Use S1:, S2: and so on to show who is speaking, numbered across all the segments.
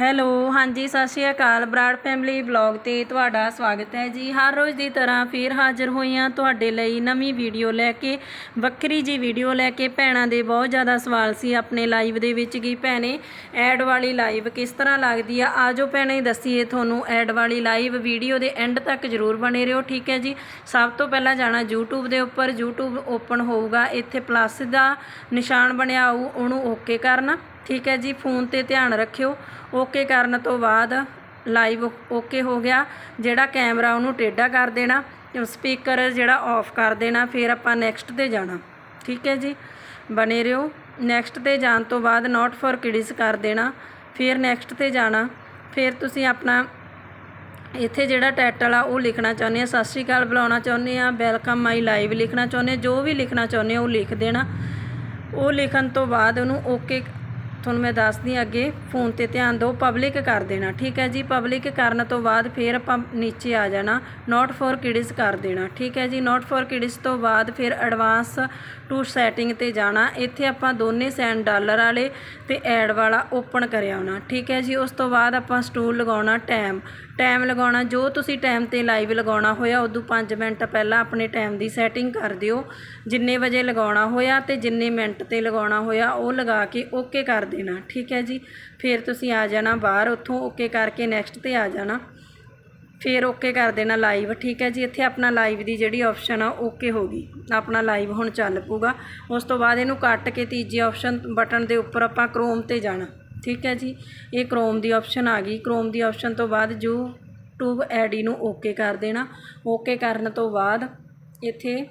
S1: Hello, ਹਾਂਜੀ, ਸਤਿ ਸ਼੍ਰੀ ਅਕਾਲ ਬਰਾੜ ਫੈਮਿਲੀ ਵਲੌਗ ਤੇ ਤੁਹਾਡਾ ਸਵਾਗਤ ਹੈ ਜੀ। ਹਰ ਰੋਜ਼ ਦੀ ਤਰ੍ਹਾਂ ਫੇਰ ਹਾਜ਼ਰ ਹੋਈਆਂ ਤੁਹਾਡੇ ਲਈ ਨਵੀਂ ਵੀਡੀਓ ਲੈ ਕੇ, ਵੱਖਰੀ ਜੀ ਵੀਡੀਓ ਲੈ ਕੇ। ਭੈਣਾਂ ਦੇ ਬਹੁਤ ਜ਼ਿਆਦਾ ਸਵਾਲ ਸੀ ਆਪਣੇ ਲਾਈਵ ਦੇ ਵਿੱਚ ਕੀ ਭੈਣੇ, ਐਡ ਵਾਲੀ ਲਾਈਵ ਕਿਸ ਤਰ੍ਹਾਂ ਲੱਗਦੀ ਆ? ਆਜੋ ਭੈਣੇ, ਦੱਸੀਏ ਤੁਹਾਨੂੰ ਐਡ ਵਾਲੀ ਲਾਈਵ। ਵੀਡੀਓ ਦੇ ਐਂਡ ਤੱਕ ਜ਼ਰੂਰ ਬਣੇ ਰਹੋ, ਠੀਕ ਹੈ ਜੀ? ਸਭ ਤੋਂ ਪਹਿਲਾਂ ਜਾਣਾ YouTube ਦੇ ਉੱਪਰ। YouTube ਓਪਨ ਹੋਊਗਾ, ਇੱਥੇ ਪਲੱਸ ਦਾ ਨਿਸ਼ਾਨ ਬਣਿਆ ਹੋਊ, ਉਹਨੂੰ ਓਕੇ ਕਰਨਾ। ਠੀਕ ਹੈ ਜੀ, ਫੋਨ ਤੇ ਧਿਆਨ ਰੱਖਿਓ। ਓਕੇ ਕਰਨ ਤੋਂ ਬਾਅਦ ਲਾਈਵ ਓਕੇ ਹੋ ਗਿਆ। ਜਿਹੜਾ ਕੈਮਰਾ ਉਹਨੂੰ ਟੇਢਾ ਕਰ ਦੇਣਾ ਸਪੀਕਰ ਜਿਹੜਾ ਆਫ ਕਰ ਦੇਣਾ, ਫਿਰ ਆਪਾਂ ਨੈਕਸਟ ਤੇ ਜਾਣਾ। ਠੀਕ ਹੈ ਜੀ? ਬਨੇ ਰਹੋ। ਨੈਕਸਟ ਤੇ ਜਾਣ ਤੋਂ ਬਾਅਦ ਨਾਟ ਫॉर ਕਿਡਸ ਕਰ ਦੇਣਾ। ਫਿਰ ਨੈਕਸਟ ਤੇ ਜਾਣਾ। ਫਿਰ ਤੁਸੀਂ ਆਪਣਾ ਇੱਥੇ ਜਿਹੜਾ ਟਾਈਟਲ ਆ, ਉਹ ਲਿਖਣਾ ਚਾਹੁੰਦੇ ਆ। ਸਤਿ ਸ਼੍ਰੀ ਅਕਾਲ, ਬੁਲਾਉਣਾ ਚਾਹੁੰਦੇ ਆ। ਵੈਲਕਮ ਮਾਈ ਲਾਈਵ ਲਿਖਣਾ ਚਾਹੁੰਦੇ ਜੋ ਵੀ ਲਿਖਣਾ ਚਾਹੁੰਦੇ ਆ, ਉਹ ਲਿਖ ਦੇਣਾ। ਉਹ ਲਿਖਣ ਤੋਂ ਬਾਅਦ ਉਹਨੂੰ ਓਕੇ ਤੁਹਾਨੂੰ ਮੈਂ ਦੱਸਦੀ ਹਾਂ ਅੱਗੇ, ਫੋਨ ਤੇ ਧਿਆਨ ਦਿਓ ਪਬਲਿਕ ਕਰ ਦੇਣਾ, ਠੀਕ ਹੈ ਜੀ? ਪਬਲਿਕ ਕਰਨ ਤੋਂ ਬਾਅਦ ਫਿਰ ਆਪਾਂ ਨੀਚੇ ਆ ਜਾਣਾ ਨੋਟ ਫॉर ਕਿਡਸ ਕਰ ਦੇਣਾ, ਠੀਕ ਹੈ ਜੀ? ਨੋਟ ਫॉर ਕਿਡਸ ਤੋਂ ਬਾਅਦ ਫਿਰ ਐਡਵਾਂਸ ਟੂ ਸੈਟਿੰਗ ਤੇ ਜਾਣਾ, ਇੱਥੇ ਆਪਾਂ ਦੋਨੇ ਸੈਂਡ ਡਾਲਰ ਵਾਲੇ ਤੇ ਐਡ ਵਾਲਾ ਓਪਨ ਕਰਿਆ ਹੋਣਾ, ਠੀਕ ਹੈ ਜੀ? ਉਸ ਤੋਂ ਬਾਅਦ ਆਪਾਂ ਸਟੂਲ ਲਗਾਉਣਾ ਟਾਈਮ ਟਾਈਮ ਲਗਾਉਣਾ, ਜੋ ਤੁਸੀਂ ਟਾਈਮ ਤੇ ਲਾਈਵ ਲਗਾਉਣਾ ਹੋਇਆ, ਉਦੋਂ 5 ਮਿੰਟ ਪਹਿਲਾਂ ਆਪਣੇ ਟਾਈਮ ਦੀ ਸੈਟਿੰਗ ਕਰ ਦਿਓ। ਜਿੰਨੇ ਵਜੇ ਲਗਾਉਣਾ ਹੋਇਆ ਤੇ ਜਿੰਨੇ ਮਿੰਟ ਤੇ ਲਗਾਉਣਾ ਹੋਇਆ, ਉਹ ਲਗਾ ਕੇ ਓਕੇ ਕਰ ਦੇਣਾ, ਠੀਕ ਹੈ ਜੀ? ਫਿਰ ਤੁਸੀਂ ਆ ਜਾਣਾ ਬਾਹਰ, ਉੱਥੋਂ ਓਕੇ ਕਰਕੇ ਨੈਕਸਟ ਤੇ ਆ ਜਾਣਾ। ਫਿਰ ਓਕੇ ਕਰ ਦੇਣਾ ਲਾਈਵ ਠੀਕ ਹੈ ਜੀ? ਇੱਥੇ ਆਪਣਾ ਲਾਈਵ ਦੀ ਜਿਹੜੀ ਆਪਸ਼ਨ ਆ ਓਕੇ ਹੋ ਗਈ। ਆਪਣਾ ਲਾਈਵ ਹੁਣ ਚੱਲ ਪੂਗਾ ਉਸ ਤੋਂ ਬਾਅਦ ਇਹਨੂੰ ਕੱਟ ਕੇ ਤੀਜੀ ਆਪਸ਼ਨ ਬਟਨ ਦੇ ਉੱਪਰ ਆਪਾਂ ਕ੍ਰੋਮ ਤੇ ਜਾਣਾ। ਠੀਕ ਹੈ ਜੀ। ਇਹ ਕ੍ਰੋਮ ਦੀ ਆਪਸ਼ਨ ਆ ਗਈ। ਕ੍ਰੋਮ ਦੀ ਆਪਸ਼ਨ ਤੋਂ ਬਾਅਦ YouTube ਆਈਡੀ ਨੂੰ ਓਕੇ ਕਰ ਦੇਣਾ। ਓਕੇ ਕਰਨ ਤੋਂ ਬਾਅਦ ਇੱਥੇ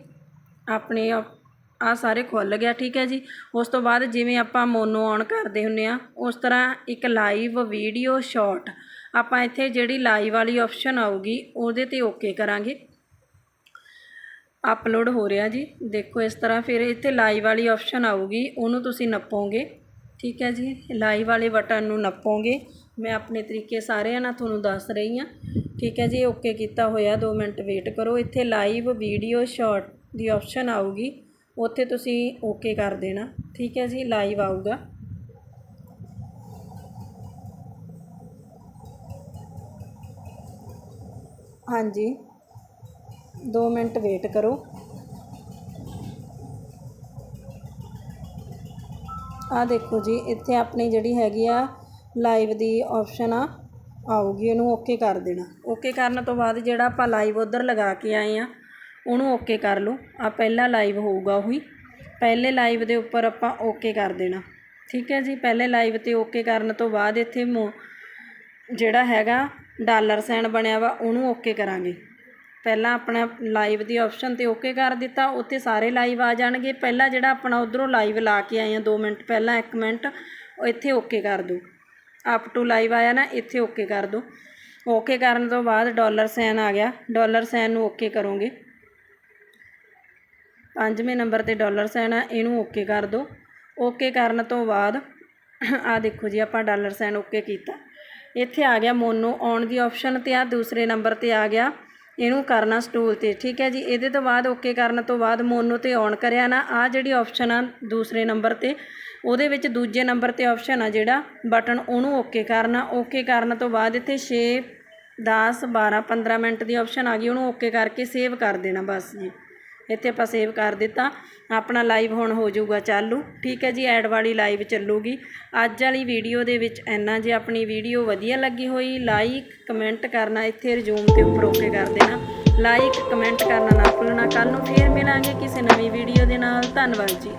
S1: ਆਪਣੇ ਆ ਸਾਰੇ ਖੁੱਲ ਗਿਆ, ਠੀਕ ਹੈ ਜੀ। ਉਸ ਤੋਂ ਬਾਅਦ ਜਿਵੇਂ ਆਪਾਂ ਮੋਨੋ ਔਨ ਕਰਦੇ ਹੁੰਨੇ ਆ ਉਸ ਤਰ੍ਹਾਂ ਇੱਕ ਲਾਈਵ ਵੀਡੀਓ ਸ਼ਾਰਟ ਆਪਾਂ ਇੱਥੇ ਜਿਹੜੀ ਲਾਈਵ ਵਾਲੀ ਆਪਸ਼ਨ ਆਊਗੀ, ਉਹਦੇ ਤੇ ਓਕੇ ਕਰਾਂਗੇ। ਅਪਲੋਡ ਹੋ ਰਿਹਾ ਜੀ। ਦੇਖੋ ਇਸ ਤਰ੍ਹਾਂ ਫਿਰ ਇੱਥੇ ਲਾਈਵ ਵਾਲੀ ਆਪਸ਼ਨ ਆਊਗੀ, ਉਹਨੂੰ ਤੁਸੀਂ ਨੱਪੋਗੇ। ਠੀਕ ਹੈ ਜੀ ਲਾਈਵ ਵਾਲੇ ਬਟਨ ਨੂੰ ਨੱਪੋਗੇ। ਮੈਂ ਆਪਣੇ ਤਰੀਕੇ ਸਾਰਿਆਂ ਨਾਲ ਤੁਹਾਨੂੰ ਦੱਸ ਰਹੀ ਹਾਂ। ਠੀਕ ਹੈ ਜੀ, ਓਕੇ ਕੀਤਾ ਹੋਇਆ 2 ਮਿੰਟ ਵੇਟ ਕਰੋ। ਇੱਥੇ ਲਾਈਵ ਵੀਡੀਓ ਸ਼ਾਰਟ ਦੀ ਆਪਸ਼ਨ ਆਊਗੀ। ਉੱਥੇ ਤੁਸੀਂ ਓਕੇ ਕਰ ਦੇਣਾ। ਠੀਕ ਹੈ ਜੀ ਲਾਈਵ ਆਊਗਾ। ਹਾਂਜੀ। 2 ਮਿੰਟ ਵੇਟ ਕਰੋ। ਆ ਦੇਖੋ ਜੀ, ਇੱਥੇ ਆਪਣੀ ਜਿਹੜੀ ਹੈਗੀ ਆ ਲਾਈਵ ਦੀ ਆਪਸ਼ਨ ਆ, ਆਊਗੀ, ਉਹਨੂੰ ਓਕੇ ਕਰ ਦੇਣਾ। ਓਕੇ ਕਰਨ ਤੋਂ ਬਾਅਦ ਜਿਹੜਾ ਆਪਾਂ ਲਾਈਵ ਉਧਰ ਲਗਾ ਕੇ ਆਏ ਆ, ਉਹਨੂੰ ਓਕੇ ਕਰ ਲਓ। ਆ ਪਹਿਲਾ ਲਾਈਵ ਹੋਊਗਾ ਉਹੀ। ਪਹਿਲੇ ਲਾਈਵ ਦੇ ਉੱਪਰ ਆਪਾਂ ਓਕੇ ਕਰ ਦੇਣਾ। ਠੀਕ ਹੈ ਜੀ, ਪਹਿਲੇ ਲਾਈਵ ਤੇ ਓਕੇ ਕਰਨ ਤੋਂ ਬਾਅਦ ਇੱਥੇ ਮੋ ਜਿਹੜਾ ਹੈਗਾ, ਡਾਲਰ ਸਾਈਨ ਬਣਿਆ ਵਾ, ਉਹਨੂੰ ਓਕੇ ਕਰਾਂਗੇ। ਪਹਿਲਾਂ ਆਪਣਾ ਲਾਈਵ ਦੀ ਆਪਸ਼ਨ ਤੇ ਓਕੇ ਕਰ ਦਿੱਤਾ, ਉੱਥੇ ਸਾਰੇ ਲਾਈਵ ਆ ਜਾਣਗੇ। ਪਹਿਲਾਂ ਜਿਹੜਾ ਆਪਣਾ ਉਧਰੋਂ ਲਾਈਵ ਲਾ ਕੇ ਆਏ ਆ 2 ਮਿੰਟ ਪਹਿਲਾਂ 1 ਮਿੰਟ ਇੱਥੇ ਓਕੇ ਕਰ ਦਿਓ ਅਪ ਟੂ ਲਾਈਵ ਆਇਆ ਨਾ, ਇੱਥੇ ਓਕੇ ਕਰ ਦਿਓ ਓਕੇ ਕਰਨ ਤੋਂ ਬਾਅਦ ਡਾਲਰ ਸਾਈਨ ਆ ਗਿਆ। ਡਾਲਰ ਸਾਈਨ ਨੂੰ ਓਕੇ ਕਰੋਗੇ। ਪੰਜਵੇਂ ਨੰਬਰ ਤੇ ਡਾਲਰ ਸਾਈਨ ਆ, ਇਹਨੂੰ ਓਕੇ ਕਰ ਦਿਓ ਓਕੇ ਕਰਨ ਤੋਂ ਬਾਅਦ ਆ ਦੇਖੋ ਜੀ, ਆਪਾਂ ਡਾਲਰ ਸਾਈਨ ਓਕੇ ਕੀਤਾ। ਇੱਥੇ ਆ ਗਿਆ ਮੋਨੋ ਔਨ ਦੀ ਆਪਸ਼ਨ ਤੇ ਆ, ਦੂਸਰੇ ਨੰਬਰ ਤੇ ਆ ਗਿਆ। ਇਹਨੂੰ ਕਰਨਾ ਸਟੂਲ ਤੇ, ਠੀਕ ਹੈ ਜੀ? ਇਹਦੇ ਤੋਂ ਬਾਅਦ ਓਕੇ ਕਰਨ ਤੋਂ ਬਾਅਦ ਮੋਨੋ ਤੇ ਔਨ ਕਰਿਆ ਨਾ ਆ ਜਿਹੜੀ ਆਪਸ਼ਨ ਆ ਦੂਸਰੇ ਨੰਬਰ ਤੇ, ਉਹਦੇ ਵਿੱਚ ਦੂਜੇ ਨੰਬਰ ਤੇ ਆਪਸ਼ਨ ਆ ਜਿਹੜਾ ਬਟਨ ਉਹਨੂੰ ਓਕੇ ਕਰਨਾ। ਓਕੇ ਕਰਨ ਤੋਂ ਬਾਅਦ ਇੱਥੇ 6 10 12 15 ਮਿੰਟ ਦੀ ਆਪਸ਼ਨ ਆ ਗਈ, ਉਹਨੂੰ ਓਕੇ ਕਰਕੇ ਸੇਵ ਕਰ ਦੇਣਾ ਬਸ ਜੀ। ਇੱਥੇ ਆਪਾਂ ਸੇਵ ਕਰ ਦਿੱਤਾ। ਆਪਣਾ ਲਾਈਵ ਹੁਣ ਹੋ ਜਾਊਗਾ ਚਾਲੂ। ਠੀਕ ਹੈ ਜੀ, ਐਡ ਵਾਲੀ ਲਾਈਵ ਚੱਲੂਗੀ। ਅੱਜ ਵਾਲੀ ਵੀਡੀਓ ਦੇ ਵਿੱਚ ਇੰਨਾ ਜੇ ਆਪਣੀ ਵੀਡੀਓ ਵਧੀਆ ਲੱਗੀ ਹੋਈ ਲਾਈਕ ਕਮੈਂਟ ਕਰਨਾ ਇੱਥੇ ਰਿਜ਼ੂਮ ਤੇ ਉੱਪਰ ਓਕੇ ਕਰ ਦੇਣਾ। ਲਾਈਕ ਕਮੈਂਟ ਕਰਨਾ ਨਾ ਭੁੱਲਣਾ। ਕੱਲ ਨੂੰ ਫੇਰ ਮਿਲਾਂਗੇ ਕਿਸੇ ਨਵੀਂ ਵੀਡੀਓ ਦੇ ਨਾਲ। ਧੰਨਵਾਦ ਜੀ।